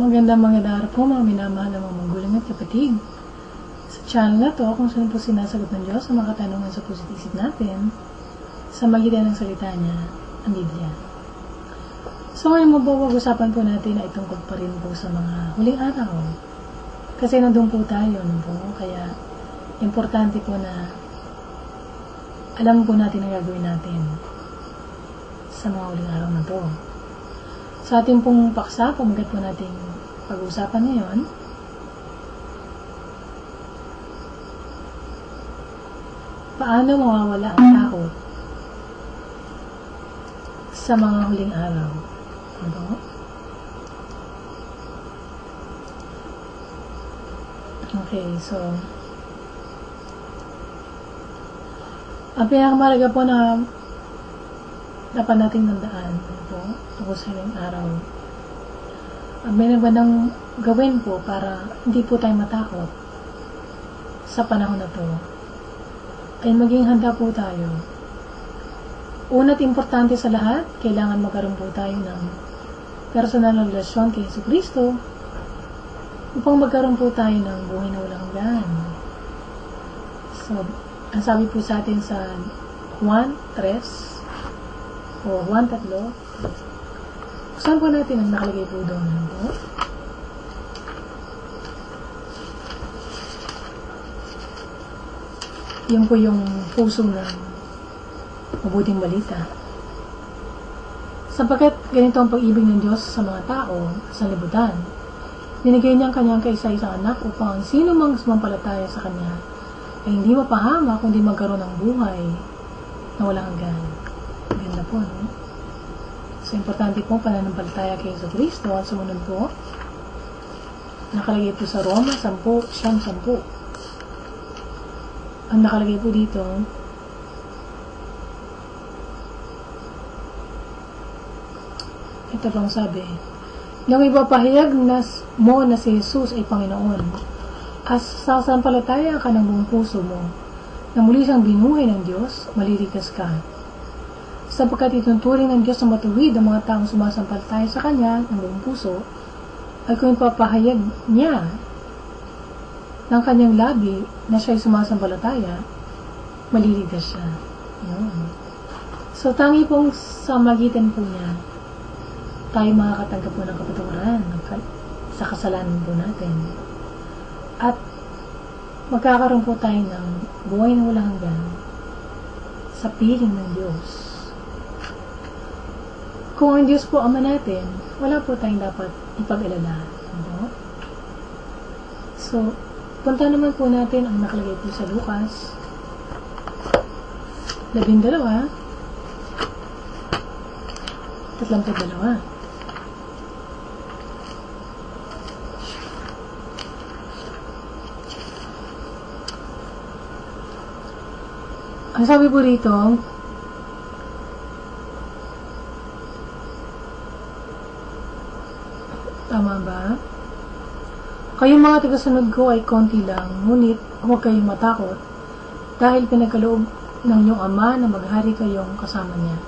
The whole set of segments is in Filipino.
Magandang magandang araw po mga minamahal ng mga magulang at kapatid. Sa channel na to, kung saan po sinasagot ng Diyos sa mga katanungan sa puso't isip natin, sa magitan ng salita niya, ang Biblia. So ngayon mabawag-usapan po natin ay tungkol pa rin po sa mga huling araw. Kasi nandun po tayo, no po? Kaya importante po na alam po natin ang gagawin natin sa mga huling araw na to. Sa ating pong paksa, pumagat po natin pag-uusapan ngayon, paano mawawala ang tao sa mga huling araw. Ano? Okay, so ang pinakamalaga po na dapat nating tandaan ano po, tungkol sa huling araw. Ang may nagandang gawin po para hindi po tayo matakot sa panahon na to ay maging handa po tayo. Una't importante sa lahat, kailangan magkaroon po tayo ng personal na relasyon kay Yesu Kristo upang magkaroon po tayo ng buhay na walang hanggan. So, ang sabi po sa atin sa Juan 3 o Juan 3, saan po natin ang nakalagay po doon? Po? Yun po yung puso ng mabuting balita. Sapagkat ganito ang pag-ibig ng Diyos sa mga tao sa libutan. Binigay niya ang kanyang kaisa-isang anak upang ang sino mang sumampalataya sa kanya ay hindi mapahama kundi magkaroon ng buhay na walang hanggan. Ganda po, no? So, importante po pananampalataya kay Yeso Cristo at sumunod po. Nakalagay po sa Roma 10, siyam 10 ang nakalagay po dito, ito pang sabi, nang ipapahayag na mo na si Jesus ay Panginoon, as sasampalataya ka ng buong puso mo, na muli siyang binuhay ng Diyos, maliligas ka. Sapagkat ituturing ng Diyos na matuwid ang mga taong sumasampalataya sa Kanya ng buong puso, ay kung ipapahayag niya ng kanyang labi na siya'y sumasampalataya, maliligas siya. Yun. So, tangi pong sa magitan po niya, tayo makakatanggap po ng kapatawaran sa kasalanan po natin. At magkakaroon po tayo ng buhay na walang hanggan sa piling ng Diyos. Kung ang Diyos po ama natin, wala po tayong dapat ipag-alala. Ano? So, punta naman po natin ang nakalagay po sa Lucas. Labing dalawa. Tatlong po dalawa. Ang sabi po rito, tama ba? Kayong mga tagasunod ko ay konti lang, ngunit huwag kayong matakot dahil pinagkaloob ng inyong ama na maghari kayong kasama niya.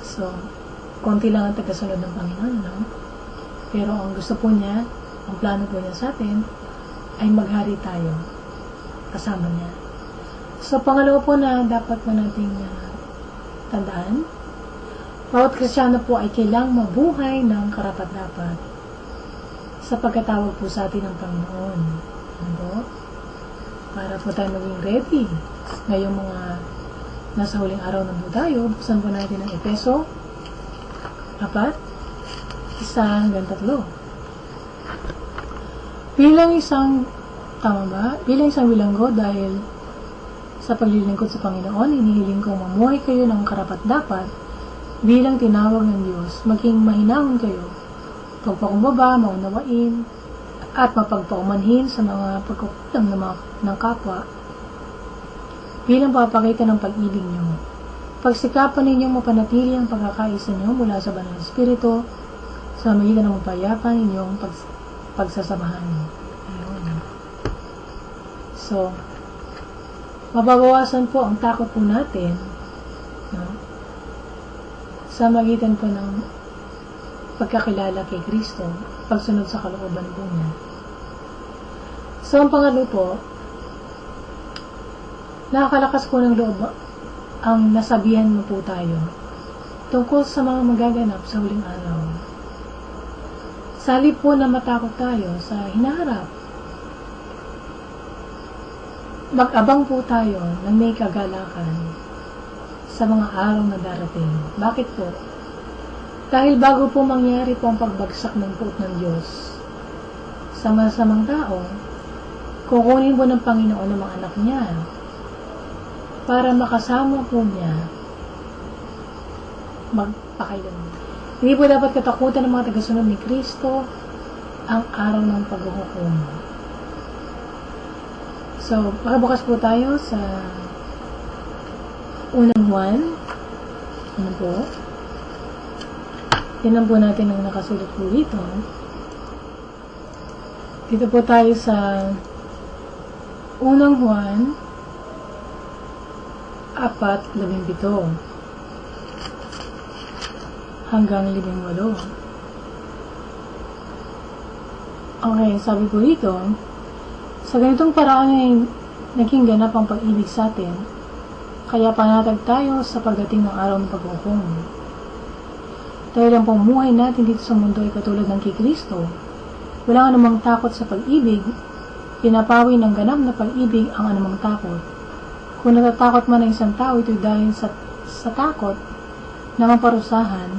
So, konti lang ang tagasunod ng Panginoon, no? Pero ang gusto po niya, ang plano po niya sa atin, ay maghari tayo kasama niya. So, pangalawa po na dapat po nating uh, tandaan, bawat kristyano po ay kailang mabuhay ng karapat-dapat sa pagkatawag po sa atin ng Panginoon. Ano? Para po tayo maging ready ngayong mga nasa huling araw na po tayo. Buksan po natin ang Epeso 4, isa hanggang tatlo. Bilang isang, tama ba? Bilang isang bilanggo dahil sa paglilingkod sa Panginoon, inihiling kong mamuhay kayo ng karapat-dapat bilang tinawag ng Diyos, maging mahinahon kayo pagpakumbaba, maunawain, at mapagpaumanhin sa mga pagkukulang ng, mga, ng kapwa bilang papakita ng pag-ibig niyo. Pagsikapan ninyong mapanatili ang pagkakaisa niyo mula sa banal Espiritu sa magitan ng mapayapan ninyong pag, pagsasamahan. Ayun. So, mababawasan po ang takot po natin no? sa magitan po ng pagkakilala kay Kristo, pagsunod sa kalooban po niya. So, ang pangalo po, nakakalakas po ng loob ang nasabihan mo po tayo tungkol sa mga magaganap sa huling araw. Sali po na matakot tayo sa hinaharap. Mag-abang po tayo ng may kagalakan sa mga araw na darating. Bakit po? Dahil bago po mangyari po ang pagbagsak ng puot ng Diyos sa masamang tao, kukunin po ng Panginoon ng mga anak niya para makasama po niya magpakailan. Hindi po dapat katakutan ng mga tagasunod ni Kristo ang araw ng paghuhukom. So, makabukas po tayo sa unang Juan. Ano po? Tinan po natin ang nakasulat po dito. Dito po tayo sa unang Juan apat, labing pito hanggang labing walo. Okay, sabi po dito, sa ganitong paraan ay naging ganap ang pag-ibig sa atin, kaya panatag tayo sa pagdating ng araw ng paghukom. Dahil ang pamumuhay natin dito sa mundo ay katulad ng kay Kristo, wala namang takot sa pag-ibig, pinapawi ng ganap na pag-ibig ang anumang takot. Kung natatakot man ang isang tao, ito dahil sa, sa takot na maparusahan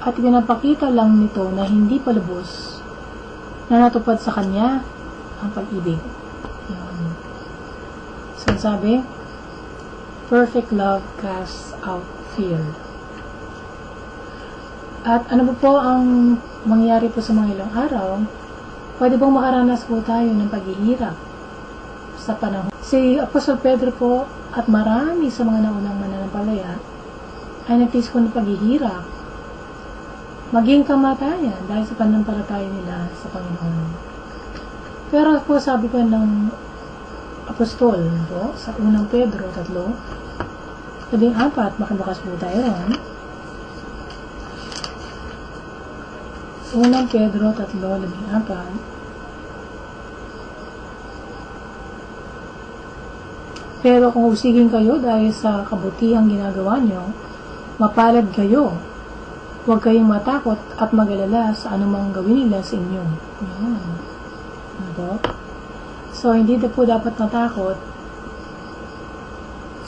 at pinapakita lang nito na hindi palubos na natupad sa kanya ang pag-ibig. So, sabi, perfect love casts out fear. At ano po po ang mangyari po sa mga ilang araw? Pwede bang makaranas po tayo ng paghihirap sa panahon. Si Apostol Pedro po at marami sa mga naunang mananampalaya ay nagtis po ng paghihirap maging kamatayan dahil sa panampalataya nila sa Panginoon. Pero po sabi ko ng apostol po, sa unang Pedro, tatlo, labing apat, makibukas po tayo ron. Unang Pedro, tatlo, labing apat. Pero kung usigin kayo dahil sa kabutihang ginagawa nyo, mapalad kayo. Huwag kayong matakot at magalala sa anumang gawin nila sa inyo. Po? So, hindi na po dapat matakot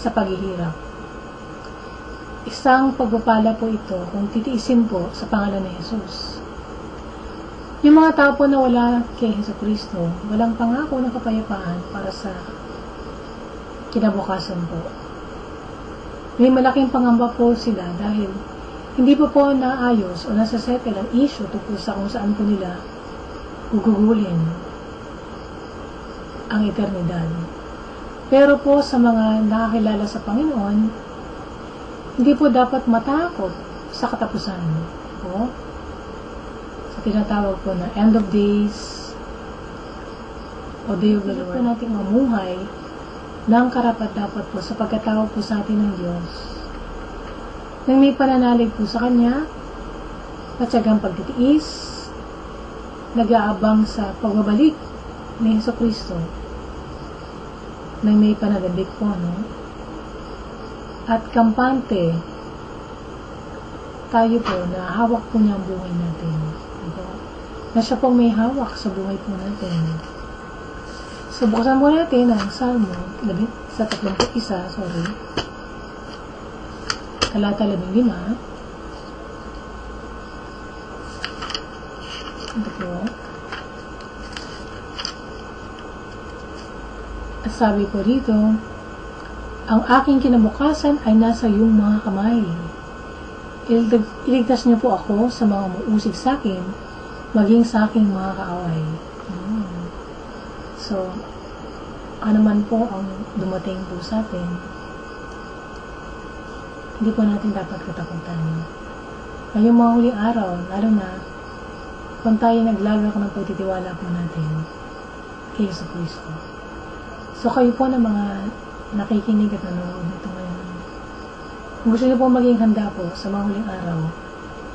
sa paghihirap. Isang pagpapala po ito kung titiisin po sa pangalan ni Jesus. Yung mga tao na wala kay Heso Kristo, walang pangako ng kapayapaan para sa kinabukasan po. May malaking pangamba po sila dahil hindi po po naayos o nasa-settle ang issue tungkol sa kung saan po nila gugugulin ang eternidad. Pero po sa mga nakakilala sa Panginoon, hindi po dapat matakot sa katapusan. Po. Tinatawag po na end of days o day of the Lord. po natin mamuhay ng karapat dapat po sa pagkatawag po sa atin ng Diyos. Nang may pananalig po sa Kanya, patsagang pagtitiis, nag-aabang sa pagbabalik ni Heso Kristo nang may pananabik po, no? At kampante, tayo po na hawak po niya ang buhay natin. Na siya pong may hawak sa buhay po natin. So, buksan po natin ang Salmo labi, sa 31, sorry. Talata 15. Ito po. At sabi po dito, ang aking kinabukasan ay nasa iyong mga kamay. Iligtas niyo po ako sa mga muusig sa akin, maging sa aking mga kaaway. Hmm. So, ano man po ang dumating po sa atin, hindi po natin dapat katakutan. Ngayong mga huling araw, lalo na kung tayo naglagak ng pagtitiwala po natin kay Jesus Cristo. So, kayo po na mga nakikinig at nanonood nito ngayon. Kung gusto niyo po maging handa po sa mga huling araw,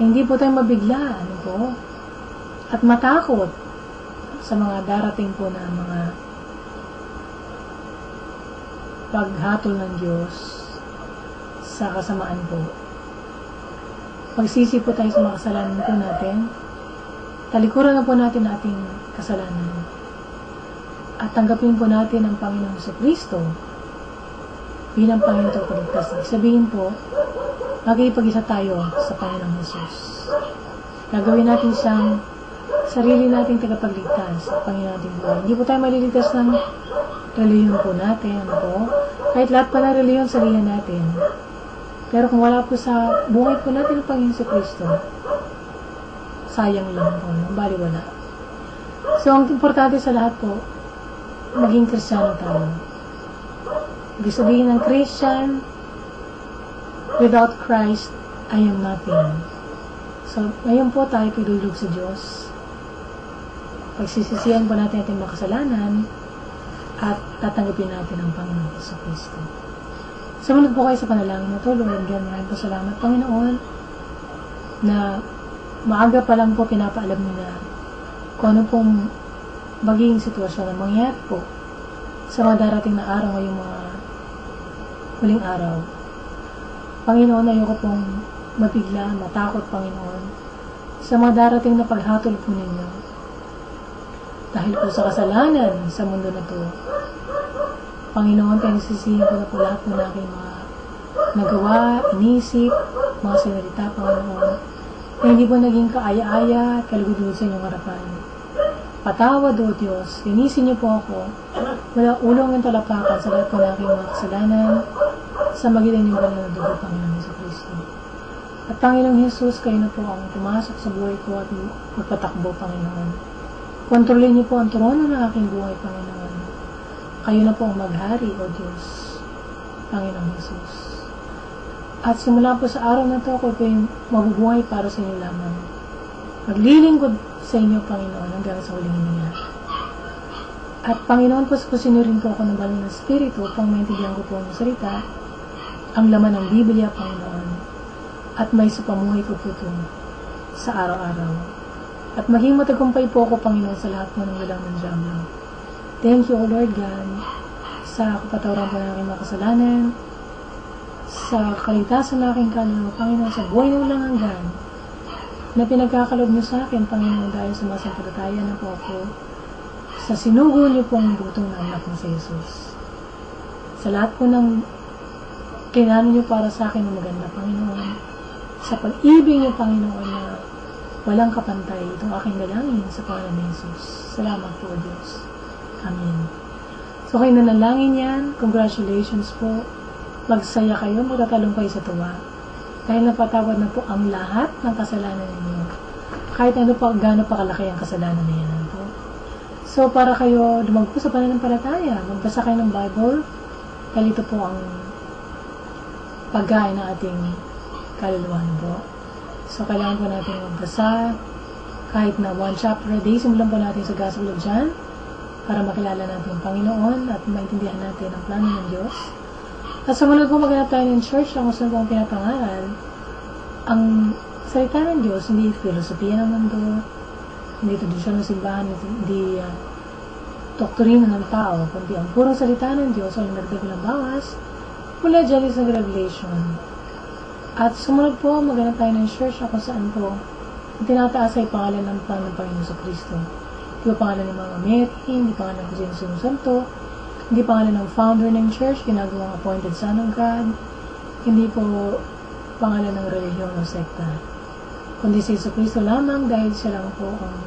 hindi po tayo mabigla, ano po, at matakot sa mga darating po na mga paghatol ng Diyos sa kasamaan po. Pagsisi po tayo sa mga kasalanan po natin, talikuran na po natin ating kasalanan. At tanggapin po natin ang Panginoon sa Kristo bilang Panginoon at Pagligtas. Sabihin po, magigipag-isa tayo sa Panginoong Jesus. Gagawin natin siyang sarili nating tagapagligtas sa Panginoon buhay. Hindi po tayo maliligtas ng reliyon po natin, ano po? Kahit lahat pa ng reliyon, sarili natin. Pero kung wala po sa buhay po natin ang Panginoon sa Kristo, sayang lang po, no? bali. So, ang importante sa lahat po, maging kristyano tayo. Ibig sabihin ng Christian, without Christ, I am nothing. So, ngayon po tayo pilulog sa Diyos. Pagsisisihan po natin ating mga kasalanan at tatanggapin natin ang Panginoon sa Kristo. Sumunod po kayo sa panalangin na Lord God, maraming po salamat, Panginoon, na maaga pa lang po pinapaalam niyo na kung ano pong magiging sitwasyon na mangyayari po sa mga darating na araw ngayong mga huling araw. Panginoon, ayoko pong mabigla, matakot, Panginoon, sa mga darating na paghatol po ninyo. Dahil po sa kasalanan sa mundo na to, Panginoon, pinagsisihin ko na po lahat na aking mga nagawa, inisip, mga sinalita, Panginoon, na hindi po naging kaaya-aya at kalugod sa inyong harapan. Patawad, O Diyos, linisin niyo po ako, wala ulong ng talapakan sa lahat na aking mga kasalanan, sa magitan niyo ba na dugo, Panginoon sa Kristo. At Panginoong Jesus, kayo na po ang pumasok sa buhay ko at magpatakbo, Panginoon. Kontrolin niyo po ang trono ng aking buhay, Panginoon. Kayo na po ang maghari, O Diyos, Panginoong Jesus. At simula po sa araw na to, ako po yung mabubuhay para sa inyo lamang. Maglilingkod sa inyo, Panginoon, hanggang sa huling hininga. At Panginoon, puspusin niyo rin po ako ng banal ng Espiritu upang maintindihan ko po ang salita, ang laman ng Biblia, Panginoon, at may supamuhay ko po ito sa araw-araw. At maging matagumpay po ako, Panginoon, sa lahat ng wilang ng Diablo. Thank you, O Lord God, sa kapatawaran po ng aking mga kasalanan, sa kaligtasan ng aking kaluluwa, Panginoon, sa buhay na walang hanggan, na pinagkakalob niyo sa akin, Panginoon, dahil sa mga sampalataya na po ako, sa sinugo niyo pong butong ng anak sa Jesus. Sa lahat po ng kailangan niyo para sa akin na maganda, Panginoon, sa pag-ibig niyo, Panginoon, na walang kapantay, itong aking dalangin sa pangalan ni Jesus. Salamat po, Diyos. Amen. So, kayo nanalangin yan. Congratulations po. Magsaya kayo, magtatalong kayo sa tuwa. Dahil napatawad na po ang lahat ng kasalanan ninyo. Kahit ano pa, gaano pa kalaki ang kasalanan na yan po. So, para kayo dumagpo sa pananampalataya, magbasa kayo ng Bible, dahil ito po ang pagkain ng ating kaluluwa po. So, kailangan po natin magbasa kahit na one chapter a day. Simulan po natin sa Gospel of John para makilala natin ang Panginoon at maintindihan natin ang plano ng Diyos. At sumunod po maghanap tayo ng church na kung saan po ang pinapangaral. Ang salita ng Diyos, hindi filosofiya ng mundo, hindi tradisyon ng simbahan, hindi uh, doktrina ng tao, kundi ang purong salita ng Diyos ay nagdag ng bawas mula dyan sa Revelation. At sumunod po, maghanap tayo ng church kung saan po ang tinataas ay pangalan ng ng Panginoon sa Kristo. Hindi pa pangalan ng mga Mary, hindi pangalan ng Kusino Sumusanto, hindi pangalan ng founder ng church, ginagawang appointed son of God, hindi po pangalan ng relihiyon o sekta. Kundi si Yesu Cristo lamang dahil siya lang po ang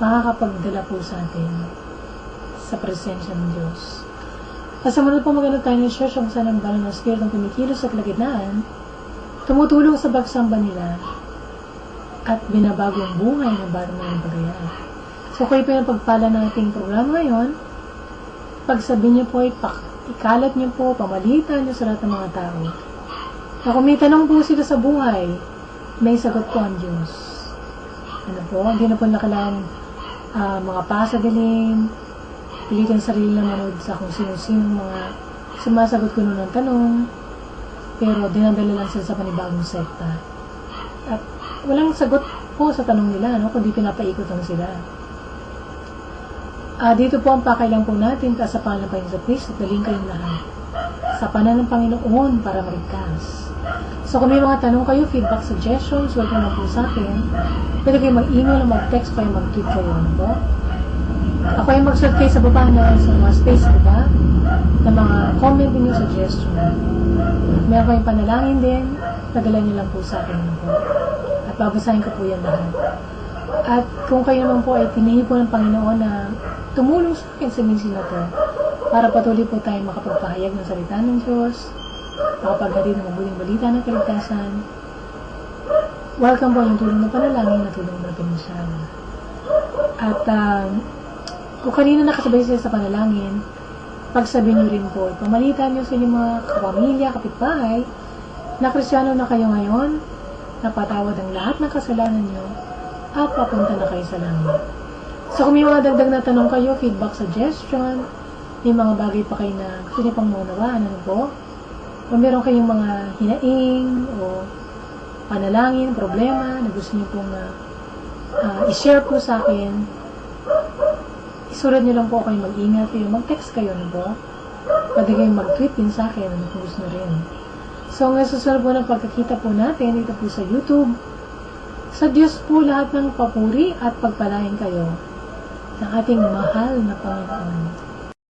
makakapagdala po sa atin sa presensya ng Diyos. At sa muna po maganda tayo ng church kung saan ang banal ng Spirit ang kumikilos sa kalagitnaan, tumutulong sa bagsamba nila at binabago ang buhay ng bawat mga bagaya. So, kayo po yung pagpala ng ating programa ngayon, pagsabi niyo po, ipak, ikalat niyo po, pamalitan niyo sa lahat ng mga tao. Na kung may tanong po sila sa buhay, may sagot po ang Diyos. Ano po, hindi na po na kailangan uh, mga pasagaling, pilitin sarili na manood sa kung sino-sino mga sumasagot ko nun ng tanong, pero dinadala lang sila sa panibagong sekta. walang sagot po sa tanong nila, no? kundi pinapaikot lang sila. Ah, dito po ang pakailang po natin sa pangalan ng Panginoon sa Kristo, daling kayong lahat sa panan ng Panginoon para marigtas. So kung may mga tanong kayo, feedback, suggestions, welcome na po sa akin. Pwede kayo mag-email o mag-text kayo, mag-tweet kayo. Ano po? Ako ay mag-search kayo sa baba na sa mga space diba? ng mga comment ninyo, suggestion. Meron kayong panalangin din, padala niyo lang po sa akin. Po? At babasahin ko po yan lahat. At kung kayo naman po ay tinihi po ng Panginoon na tumulong sa akin sa minsin na to, para patuloy po tayo makapagpahayag ng salita ng Diyos, makapaghatid ng mabuting balita ng kaligtasan. Welcome po yung tulong ng panalangin na tulong ng pinansyal. At um, kung kanina nakasabay sila sa panalangin, pagsabihin nyo rin po, pamalitan nyo sa inyong mga kapamilya, kapitbahay, na kristyano na kayo ngayon, napatawad ang lahat ng kasalanan nyo, at papunta na kayo sa langit. So kung may mga dagdag na tanong kayo, feedback, suggestion, may mga bagay pa kayo na gusto niyo pang maunawaan, ano po? O meron kayong mga hinaing o panalangin, problema na gusto niyo pong uh, uh, i-share po sa akin, isulat niyo lang po kayo mag-email kayo, mag-text kayo, ano po? Pwede kayong mag-tweet din sa akin, kung gusto rin. So, ang susunod po ng pagkakita po natin, dito po sa YouTube, sa Diyos po lahat ng papuri at pagpalain kayo ng ating mahal na Panginoon.